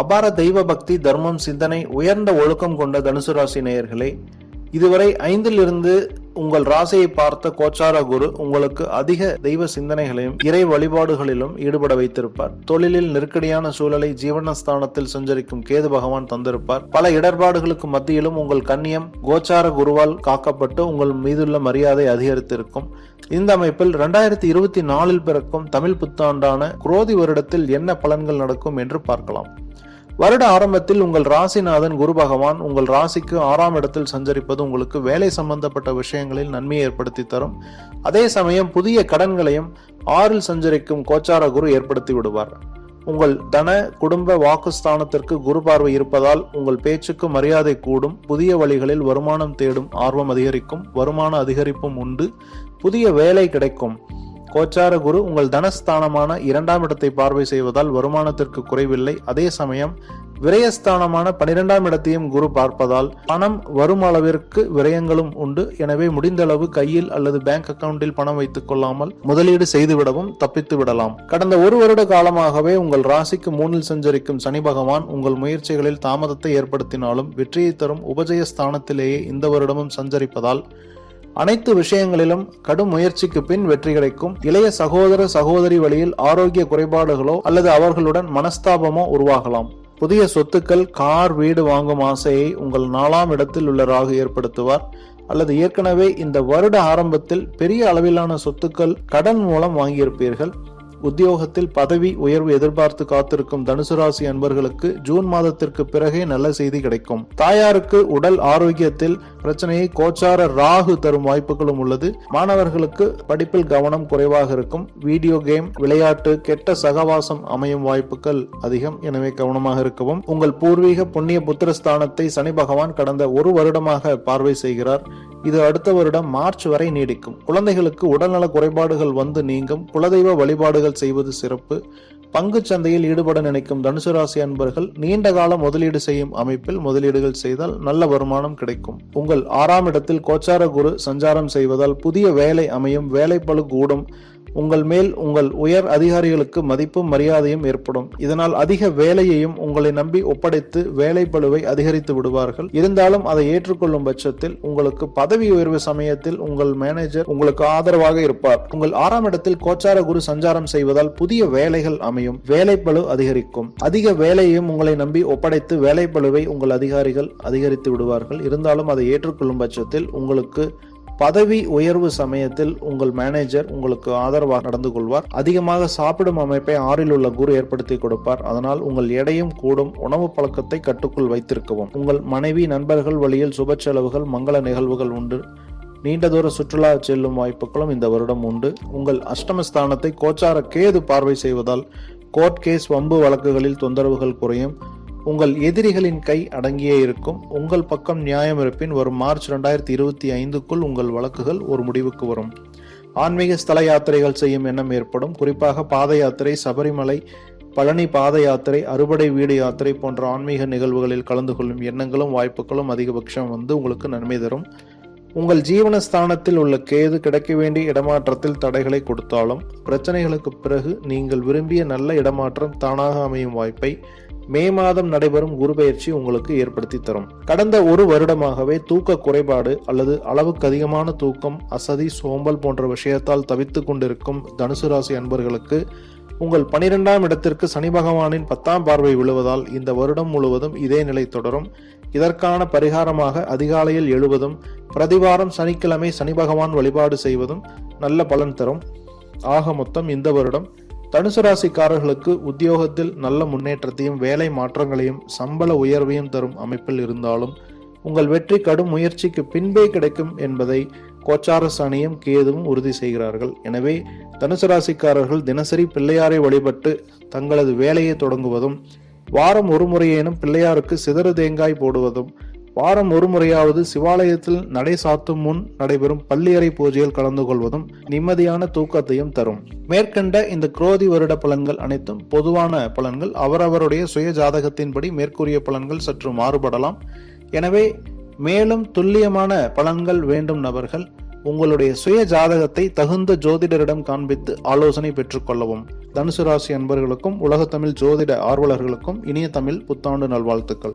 அபார தெய்வ பக்தி தர்மம் சிந்தனை உயர்ந்த ஒழுக்கம் கொண்ட தனுசு ராசி நேயர்களே இதுவரை ஐந்திலிருந்து உங்கள் ராசியை பார்த்த கோச்சார குரு உங்களுக்கு அதிக தெய்வ சிந்தனைகளையும் இறை வழிபாடுகளிலும் ஈடுபட வைத்திருப்பார். தொழிலில் நெருக்கடியான சூழலை ஜீவனஸ்தானத்தில் சஞ்சரிக்கும் கேது பகவான் தந்திருப்பார். பல இடர்பாடுகளுக்கு மத்தியிலும் உங்கள் கண்ணியம் கோச்சார குருவால் காக்கப்பட்டு உங்கள் மீதுள்ள மரியாதை அதிகரித்திருக்கும். இந்த அமைப்பில் இரண்டாயிரத்தி இருபத்தி நாலில் பிறக்கும் தமிழ் புத்தாண்டான குரோதி வருடத்தில் என்ன பலன்கள் நடக்கும் என்று பார்க்கலாம். வருட ஆரம்பத்தில் உங்கள் ராசிநாதன் குரு பகவான் உங்கள் ராசிக்கு ஆறாம் இடத்தில் சஞ்சரிப்பது உங்களுக்கு வேலை சம்பந்தப்பட்ட விஷயங்களில் நன்மையை ஏற்படுத்தி தரும். அதே சமயம் புதிய கடன்களையும் ஆறில் சஞ்சரிக்கும் கோச்சார குரு ஏற்படுத்தி விடுவார். உங்கள் தன குடும்ப வாக்குஸ்தானத்திற்கு குரு பார்வை இருப்பதால் உங்கள் பேச்சுக்கு மரியாதை கூடும் புதிய வழிகளில் வருமானம் தேடும் ஆர்வம் அதிகரிக்கும் வருமான அதிகரிப்பும் உண்டு புதிய வேலை கிடைக்கும். கோச்சார குரு உங்கள் தனஸ்தானமான இரண்டாம் இடத்தை பார்வை செய்வதால் வருமானத்திற்கு குறைவில்லை. அதே சமயம் விரயஸ்தானமான பனிரெண்டாம் இடத்தையும் குரு பார்ப்பதால் பணம் வரும் அளவிற்கு விரயங்களும் உண்டு. எனவே முடிந்தளவு கையில் அல்லது பேங்க் அக்கவுண்டில் பணம் வைத்துக் கொள்ளாமல் முதலீடு செய்துவிடவும் தப்பித்து விடலாம். கடந்த ஒரு வருட காலமாகவே உங்கள் ராசிக்கு மூணில் சஞ்சரிக்கும் சனி பகவான் உங்கள் முயற்சிகளில் தாமதத்தை ஏற்படுத்தினாலும் வெற்றியை தரும் உபஜய ஸ்தானத்திலேயே இந்த வருடமும் சஞ்சரிப்பதால் அனைத்து விஷயங்களிலும் கடும் முயற்சிக்கு பின் வெற்றி கிடைக்கும். இளைய சகோதர சகோதரி வழியில் ஆரோக்கிய குறைபாடுகளோ அல்லது அவர்களுடன் மனஸ்தாபமோ உருவாகலாம். புதிய சொத்துக்கள் கார் வீடு வாங்கும் ஆசையை உங்கள் நாலாம் இடத்தில் உள்ள ராகு ஏற்படுத்துவார். அல்லது ஏற்கனவே இந்த வருட ஆரம்பத்தில் பெரிய அளவிலான சொத்துக்கள் கடன் மூலம் வாங்கியிருப்பீர்கள். உத்தியோகத்தில் பதவி உயர்வு எதிர்பார்த்து காத்திருக்கும் தனுசு ராசி அன்பர்களுக்கு ஜூன் மாதத்திற்கு பிறகே நல்ல செய்தி கிடைக்கும். தாயாருக்கு உடல் ஆரோக்கியத்தில் பிரச்சனையை கோச்சார ராகு தரும் வாய்ப்புகளும் உள்ளது. மாணவர்களுக்கு படிப்பில் கவனம் குறைவாக இருக்கும். வீடியோ கேம் விளையாட்டு கெட்ட சகவாசம் அமையும் வாய்ப்புகள் அதிகம். எனவே கவனமாக இருக்கவும். உங்கள் பூர்வீக புண்ணிய புத்திரஸ்தானத்தை சனி பகவான் கடந்த ஒரு வருடமாக பார்வை செய்கிறார். இது அடுத்த வருடம் மார்ச் வரை நீடிக்கும். குழந்தைகளுக்கு உடல்நல குறைபாடுகள் வந்து நீங்கும். குலதெய்வ வழிபாடுகள் செய்வது சிறப்பு. பங்கு சந்தையில் ஈடுபட நினைக்கும் தனுசு ராசி அன்பர்கள் நீண்ட கால முதலீடு செய்யும் அமைப்பில் முதலீடுகள் செய்தால் நல்ல வருமானம் கிடைக்கும். உங்கள் ஆறாம் இடத்தில் கோச்சார குரு சஞ்சாரம் செய்வதால் புதிய வேலை அமையும். வேலைப்பழு கூடும். உங்கள் மேல் உங்கள் உயர் அதிகாரிகளுக்கு மதிப்பும் மரியாதையும் ஏற்படும். இதனால் அதிக வேலையையும் உங்களை நம்பி ஒப்படைத்து வேலை பளுவை அதிகரித்து விடுவார்கள். இருந்தாலும் அதை ஏற்றுக்கொள்ளும் பட்சத்தில் உங்களுக்கு பதவி உயர்வு சமயத்தில் உங்கள் மேனேஜர் உங்களுக்கு ஆதரவாக இருப்பார். உங்கள் ஆறாம் இடத்தில் கோச்சார குரு சஞ்சாரம் செய்வதால் புதிய வேலைகள் அமையும். வேலைப்பளு அதிகரிக்கும். அதிக வேலையையும் உங்களை நம்பி ஒப்படைத்து வேலைப்பளுவை உங்கள் அதிகாரிகள் அதிகரித்து விடுவார்கள். இருந்தாலும் அதை ஏற்றுக்கொள்ளும் பட்சத்தில் உங்களுக்கு பதவி உயர்வு சமயத்தில் உங்கள் மேனேஜர் உங்களுக்கு ஆதரவாக நடந்து கொள்வார். அதிகமாக சாப்பிடும் அமைப்பை ஆறில் உள்ள குரு ஏற்படுத்தி கொடுப்பார். அதனால் உங்கள் எடையும் கூடும். உணவு பழக்கத்தை கட்டுக்குள் வைத்திருக்கவும். உங்கள் மனைவி நண்பர்கள் வழியில் சுப செலவுகள் மங்கள நிகழ்வுகள் உண்டு. நீண்ட தூர சுற்றுலா செல்லும் வாய்ப்புகளும் இந்த வருடம் உண்டு. உங்கள் அஷ்டமஸ்தானத்தை கோச்சார கேது பார்வை செய்வதால் கோர்ட் கேஸ் வம்பு வழக்குகளில் தொந்தரவுகள் குறையும். உங்கள் எதிரிகளின் கை அடங்கியே இருக்கும். உங்கள் பக்கம் நியாயம் இருப்பின் வரும் மார்ச் ரெண்டாயிரத்தி இருபத்தி ஐந்துக்குள் உங்கள் வழக்குகள் ஒரு முடிவுக்கு வரும். ஆன்மீக ஸ்தல யாத்திரைகள் செய்யும் எண்ணம் ஏற்படும். குறிப்பாக பாத யாத்திரை சபரிமலை பழனி பாத யாத்திரை அறுபடை வீடு யாத்திரை போன்ற ஆன்மீக நிகழ்வுகளில் கலந்து கொள்ளும் எண்ணங்களும் வாய்ப்புகளும் அதிகபட்சம் வந்து உங்களுக்கு நன்மை தரும். உங்கள் ஜீவனஸ்தானத்தில் உள்ள கேது கிடைக்க வேண்டிய இடமாற்றத்தில் தடைகளை கொடுத்தாலும் பிரச்சனைகளுக்கு பிறகு நீங்கள் விரும்பிய நல்ல இடமாற்றம் தானாக அமையும் வாய்ப்பை மே மாதம் நடைபெறும் குரு பயிற்சி உங்களுக்கு ஏற்படுத்தி தரும். கடந்த ஒரு வருடமாகவே தூக்க குறைபாடு அல்லது அளவுக்கு அதிகமான தூக்கம் அசதி சோம்பல் போன்ற விஷயத்தால் தவித்து கொண்டிருக்கும் தனுசு ராசி அன்பர்களுக்கு உங்கள் பனிரெண்டாம் இடத்திற்கு சனி பகவானின் பத்தாம் பார்வை விழுவதால் இந்த வருடம் முழுவதும் இதே நிலை தொடரும். இதற்கான பரிகாரமாக அதிகாலையில் எழுவதும் பிரதிவாரம் சனிக்கிழமை சனி பகவான் வழிபாடு செய்வதும் நல்ல பலன் தரும். ஆக மொத்தம் இந்த வருடம் தனுசு ராசிக்காரர்களுக்கு உத்தியோகத்தில் நல்ல முன்னேற்றத்தையும் வேலை மாற்றங்களையும் சம்பள உயர்வையும் தரும் அமைப்பில் இருந்தாலும் உங்கள் வெற்றி கடும் முயற்சிக்கு பின்பே கிடைக்கும் என்பதை கோச்சார சனியும் கேதுவும் உறுதி செய்கிறார்கள். எனவே தனுசு ராசிக்காரர்கள் தினசரி பிள்ளையாரை வழிபட்டு தங்களது வேலையை தொடங்குவதும் வாரம் ஒரு முறையேனும் பிள்ளையாருக்கு சிதறு தேங்காய் போடுவதும் வாரம் ஒரு முறையாவது சிவாலயத்தில் நடை சாத்தும் முன் நடைபெறும் பள்ளியறை பூஜையில் கலந்து கொள்வதும் நிம்மதியான தூக்கத்தையும் தரும். மேற்கண்ட இந்த குரோதி வருட பலன்கள் அனைத்தும் பொதுவான பலன்கள். அவரவருடைய சுய ஜாதகத்தின்படி மேற்கூறிய பலன்கள் சற்று மாறுபடலாம். எனவே மேலும் துல்லியமான பலன்கள் வேண்டும் நபர்கள். உங்களுடைய சுய ஜாதகத்தை தகுந்த ஜோதிடரிடம் காண்பித்து ஆலோசனை பெற்றுக்கொள்ளவும் தனுசு ராசி அன்பர்களுக்கும் உலகத்தமிழ் ஜோதிட ஆர்வலர்களுக்கும் இனிய தமிழ் புத்தாண்டு நல்வாழ்த்துக்கள்.